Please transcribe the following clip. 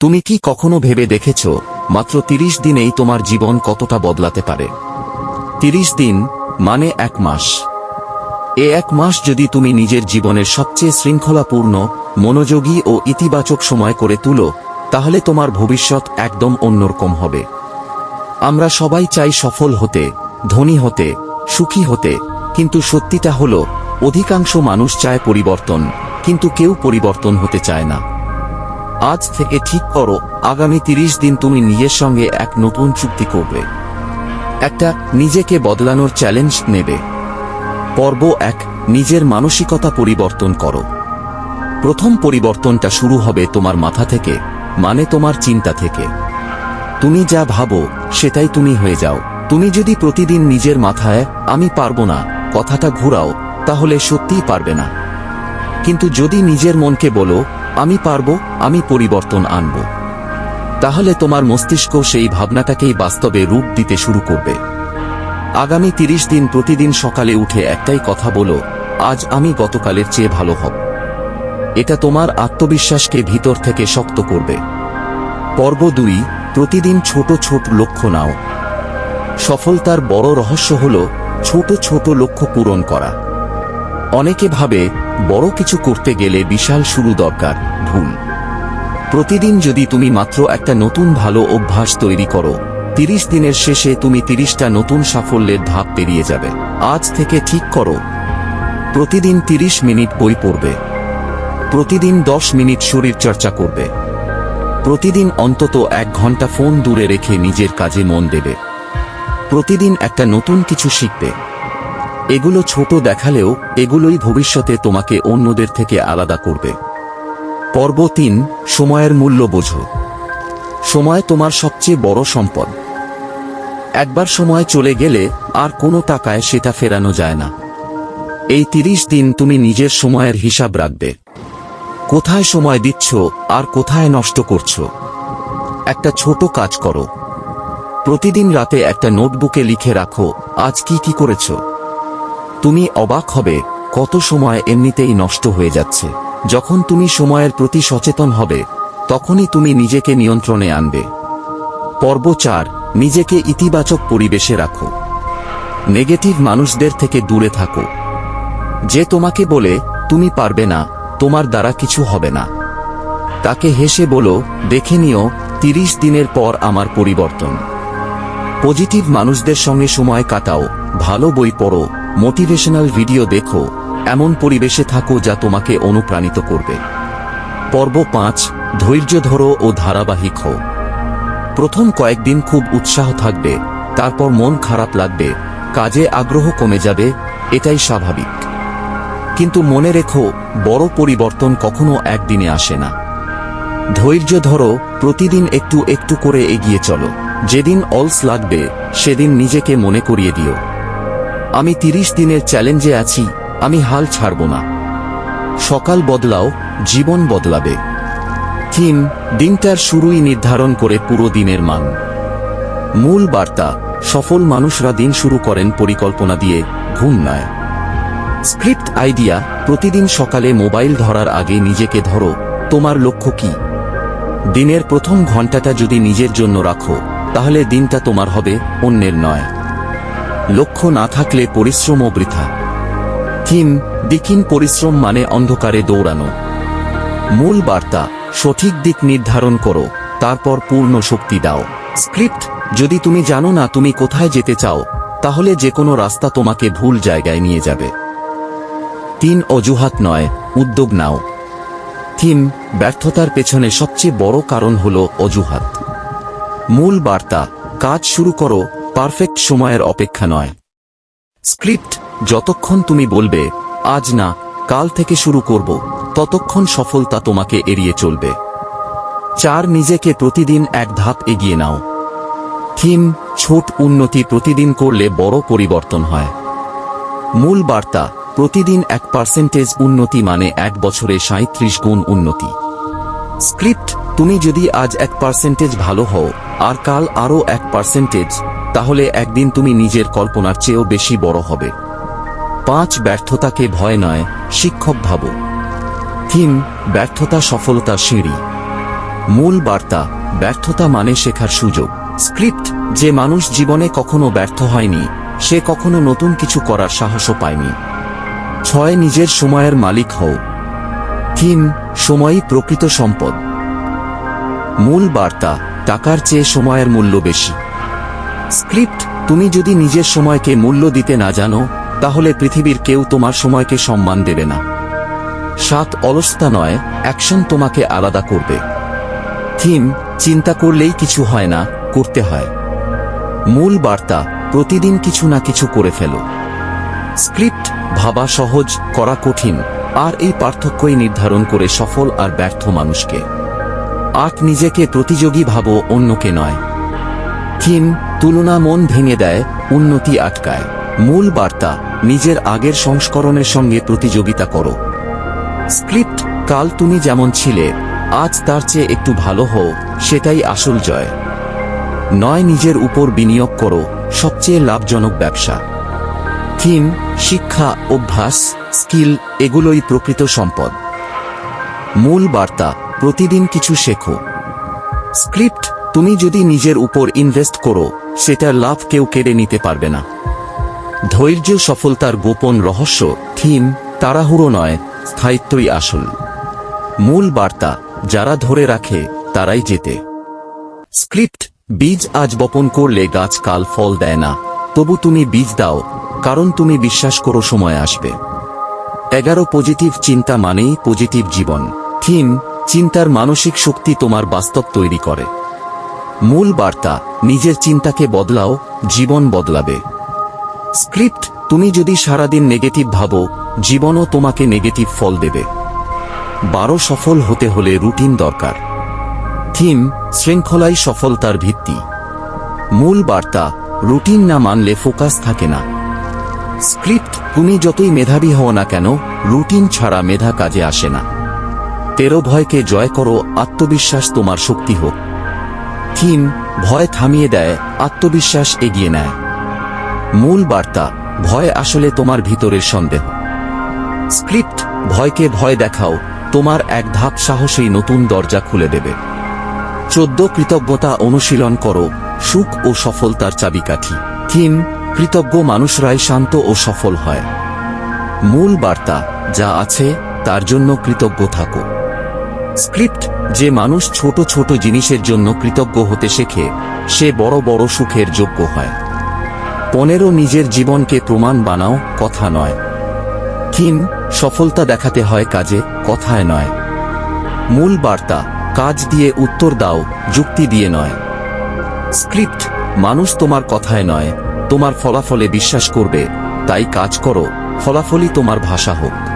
তুমি কি কখনো ভেবে দেখেছ, মাত্র তিরিশ দিনেই তোমার জীবন কতটা বদলাতে পারে? তিরিশ দিন মানে এক মাস। এ এক মাস যদি তুমি নিজের জীবনের সবচেয়ে শৃঙ্খলাপূর্ণ, মনোযোগী ও ইতিবাচক সময় করে তুলো, তাহলে তোমার ভবিষ্যৎ একদম অন্যরকম হবে। আমরা সবাই চাই সফল হতে, ধনী হতে, সুখী হতে, কিন্তু সত্যিটা হল, অধিকাংশ মানুষ চায় পরিবর্তন, কিন্তু কেউ পরিবর্তন হতে চায় না। আজ থেকে ঠিক করো, আগামী তিরিশ দিন তুমি নিজের সঙ্গে এক নতুন চুক্তি করবে। একটা নিজেকে বদলানোর চ্যালেঞ্জ নেবে। পর্ব এক, নিজের মানসিকতা পরিবর্তন করো। প্রথম পরিবর্তনটা শুরু হবে তোমার মাথা থেকে মানে তোমার চিন্তা থেকে। তুমি যা ভাবো, সেটাই তুমি হয়ে যাও। তুমি যদি প্রতিদিন নিজের মাথায়, আমি পারব না, কথাটা ঘুরাও তাহলে সত্যিই পারবে না। কিন্তু যদি নিজের মনকে বলো আমি পারব, আমি পরিবর্তন আনব। তাহলে তোমার মস্তিষ্ক সেই ভাবনাটাকেই বাস্তবে রূপ দিতে শুরু করবে। আগামী তিরিশ দিন প্রতিদিন সকালে উঠে একটাই কথা বলো, আজ আমি গতকালের চেয়ে ভালো হব। এটা তোমার আত্মবিশ্বাসকে ভিতর থেকে শক্ত করবে। পর্ব দুই, প্রতিদিন ছোট ছোট লক্ষ্য নাও। সফলতার বড় রহস্য হল ছোট ছোট লক্ষ্য পূরণ করা। অনেকে ভাবে বড় কিছু করতে গেলে বিশাল শুরু দরকার, ভুল। প্রতিদিন যদি তুমি মাত্র একটা নতুন ভালো অভ্যাস তৈরি করো, তিরিশ দিনের শেষে তুমি তিরিশটা নতুন সাফল্যের ধাপ পেরিয়ে যাবে। আজ থেকে ঠিক করো। প্রতিদিন তিরিশ মিনিট বই পড়বে। প্রতিদিন দশ মিনিট শরীর চর্চা করবে। প্রতিদিন অন্তত এক ঘণ্টা ফোন দূরে রেখে নিজের কাজে মন দেবে। প্রতিদিন একটা নতুন কিছু শিখবে। এগুলো ছোট দেখালেও এগুলোই ভবিষ্যতে তোমাকে অন্যদের থেকে আলাদা করবে। পর্ব তিন, সময়ের মূল্য বোঝো। সময় তোমার সবচেয়ে বড় সম্পদ। একবার সময় চলে গেলে আর কোনো টাকায় সেটা ফেরানো যায় না। এই তিরিশ দিন তুমি নিজের সময়ের হিসাব রাখবে। কোথায় সময় দিচ্ছ আর কোথায় নষ্ট করছ? একটা ছোট কাজ করো। প্রতিদিন রাতে একটা নোটবুকে লিখে রাখো, আজ কি কি করেছ? তুমি অবাক হবে কত সময় এমনিতেই নষ্ট হয়ে যাচ্ছে। যখন তুমি সময়ের প্রতি সচেতন হবে, তখনই তুমি নিজেকে নিয়ন্ত্রণে আনবে। পর্ব চার, নিজেকে ইতিবাচক পরিবেশে রাখো। নেগেটিভ মানুষদের থেকে দূরে থাকো। যে তোমাকে বলে, তুমি পারবে না, তোমার দ্বারা কিছু হবে না। তাকে হেসে বলো, দেখে নিও, তিরিশ দিনের পর আমার পরিবর্তন। পজিটিভ মানুষদের সঙ্গে সময় কাটাও, ভালো বই পড়ো মোটিভেশনাল ভিডিও দেখো, এমন পরিবেশে থাকো যা তোমাকে অনুপ্রাণিত করবে। পর্ব পাঁচ, ধৈর্য ধরো ও ধারাবাহিক হও। প্রথম কয়েকদিন খুব উৎসাহ থাকবে, তারপর মন খারাপ লাগবে, কাজে আগ্রহ কমে যাবে, এটাই স্বাভাবিক। কিন্তু মনে রেখো, বড় পরিবর্তন কখনো একদিনে আসে না। ধৈর্য ধরো, প্রতিদিন একটু একটু করে এগিয়ে চলো। যেদিন অলস লাগবে, সেদিন নিজেকে মনে করিয়ে দিও। আমি তিরিশ দিনের চ্যালেঞ্জে আছি, আমি হাল ছাড়ব না। সকাল বদলাও, জীবন বদলাবে। থিম দিনটার শুরুই নির্ধারণ করে পুরো দিনের মান। মূল বার্তা, সফল মানুষরা দিন শুরু করেন পরিকল্পনা দিয়ে, ঘুম নয়। স্ক্রিপ্ট আইডিয়া, প্রতিদিন সকালে মোবাইল ধরার আগে নিজেকে ধরো, তোমার লক্ষ্য কি? দিনের প্রথম ঘন্টাটা যদি নিজের জন্য রাখো, তাহলে দিনটা তোমার হবে অন্যের নয়। লক্ষ্য না থাকলে পরিশ্রমও বৃথা। থিম দিকিন পরিশ্রম মানে অন্ধকারে দৌড়ানো। মূল বার্তা, সঠিক দিক নির্ধারণ করো, তারপর পূর্ণ শক্তি দাও। স্ক্রিপ্ট, যদি তুমি জানো না তুমি কোথায় যেতে চাও, তাহলে যে কোনো রাস্তা তোমাকে ভুল জায়গায় নিয়ে যাবে। তিন, অজুহাত নয়, উদ্যোগ নাও। থিম, ব্যর্থতার পেছনে সবচেয়ে বড় কারণ হল অজুহাত। মূল বার্তা, কাজ শুরু করো পারফেক্ট সময়ের অপেক্ষা নয়। স্ক্রিপ্ট, যতক্ষণ তুমি বলবে, আজ না, কাল থেকে শুরু করব, ততক্ষণ সফলতা তোমাকে এড়িয়ে চলবে। চার, নিজেকে প্রতিদিন এক ধাপ এগিয়ে নাও। থিম, ছোট উন্নতি প্রতিদিন করলে বড় পরিবর্তন হয়। মূল বার্তা, প্রতিদিন এক পার্সেন্টেজ উন্নতি মানে এক বছরে সাঁত্রিশ গুণ উন্নতি। স্ক্রিপ্ট, তুমি যদি আজ এক পার্সেন্টেজ ভালো হও, আর কাল আরও এক পার্সেন্টেজ তাহলে একদিন তুমি নিজের কল্পনার চেয়েও বেশি বড় হবে। পাঁচ, ব্যর্থতাকে ভয় নয়, শিক্ষক ভাবো। থিম ব্যর্থতা সফলতার সিঁড়ি। মূল বার্তা, ব্যর্থতা মানে শেখার সুযোগ। স্ক্রিপ্ট, যে মানুষ জীবনে কখনো ব্যর্থ হয়নি, সে কখনো নতুন কিছু করার সাহসও পায়নি। ছয়, নিজের সময়ের মালিক হও। থিম সময়ই প্রকৃত সম্পদ। মূল বার্তা, টাকার চেয়ে সময়ের মূল্য বেশি। স্ক্রিপ্ট, তুমি যদি নিজের সময়কে মূল্য দিতে না জানো, তাহলে পৃথিবীর কেউ তোমার সময়কে সম্মান দেবে না। সাত অলস্তা নয়, অ্যাকশন তোমাকে আলাদা করবে। থিম, চিন্তা করলেই কিছু হয় না, করতে হয়। মূল বার্তা, প্রতিদিন কিছু না কিছু করে ফেলো। স্ক্রিপ্ট, ভাবা সহজ, করা কঠিন, আর এই পার্থক্যই নির্ধারণ করে সফল আর ব্যর্থ মানুষকে। আট নিজেকে প্রতিযোগী ভাবো, অন্যকে নয়। থিম তুলনা মন ভেঙে দেয়, উন্নতি আটকায়। মূল বার্তা, নিজের আগের সংস্করণের সঙ্গে প্রতিযোগিতা করো। স্ক্রিপ্ট, কাল তুমি যেমন ছিলে, আজ তার চেয়ে একটু ভালো হও, সেটাই আসল জয়। নয়, নিজের উপর বিনিয়োগ করো, সবচেয়ে লাভজনক ব্যবসা। থিম, শিক্ষা, অভ্যাস, স্কিল, এগুলোই প্রকৃত সম্পদ। মূল বার্তা, প্রতিদিন কিছু শেখো। স্ক্রিপ্ট তুমি যদি নিজের উপর ইনভেস্ট করো সেটার লাভ কেউ কেড়ে নিতে পারবে না। ধৈর্য, সফলতার গোপন রহস্য, থিম, তাড়াহুড়ো নয়, স্থায়িত্বই আসল। মূল বার্তা, যারা ধরে রাখে, তারাই জেতে। স্ক্রিপ্ট, বীজ আজ বপন করলে গাছ কাল ফল দেয় না। তবু তুমি বীজ দাও, কারণ তুমি বিশ্বাস করো সময় আসবে। এগারো, পজিটিভ চিন্তা মানেই পজিটিভ জীবন। থিম, চিন্তার মানসিক শক্তি তোমার বাস্তব তৈরি করে। মূল বার্তা, নিজের চিন্তাকে বদলাও, জীবন বদলাবে। স্ক্রিপ্ট, তুমি যদি সারাদিন নেগেটিভ ভাবো, জীবনও তোমাকে নেগেটিভ ফল দেবে। বারো সফল হতে হলে রুটিন দরকার। থিম, শৃঙ্খলাই সফলতার ভিত্তি। মূল বার্তা, রুটিন না মানলে ফোকাস থাকে না। স্ক্রিপ্ট, তুমি যতই মেধাবী হও না কেন, রুটিন ছাড়া মেধা কাজে আসে না। তেরো ভয়কে জয় করো, আত্মবিশ্বাস তোমার শক্তি হোক। থিম ভয় থামিয়ে দেয়, আত্মবিশ্বাস এগিয়ে নেয়। মূল বার্তা, ভয় আসলে তোমার ভিতরের সন্দেহ। স্ক্রিপ্ট, ভয়কে ভয় দেখাও, তোমার এক ধাপ সাহসেই নতুন দরজা খুলে দেবে। চোদ্দ কৃতজ্ঞতা অনুশীলন করো, সুখ ও সফলতার চাবিকাঠি। থিম কৃতজ্ঞ মানুষরাই শান্ত ও সফল হয়। মূল বার্তা, যা আছে, তার জন্য কৃতজ্ঞ থাকো। স্ক্রিপ্ট যে মানুষ ছোট ছোট জিনিসের জন্য কৃতজ্ঞ হতে শেখে, সে বড় বড় সুখের যোগ্য হয়। পনেরো নিজের জীবনকে প্রমাণ বানাও, কথা নয়। থিম সফলতা দেখাতে হয় কাজে, কথায় নয়। মূল বার্তা, কাজ দিয়ে উত্তর দাও, যুক্তি দিয়ে নয়। স্ক্রিপ্ট, মানুষ তোমার কথায় নয়, তোমার ফলাফলে বিশ্বাস করবে, তাই কাজ করো, ফলাফলই তোমার ভাষা হোক।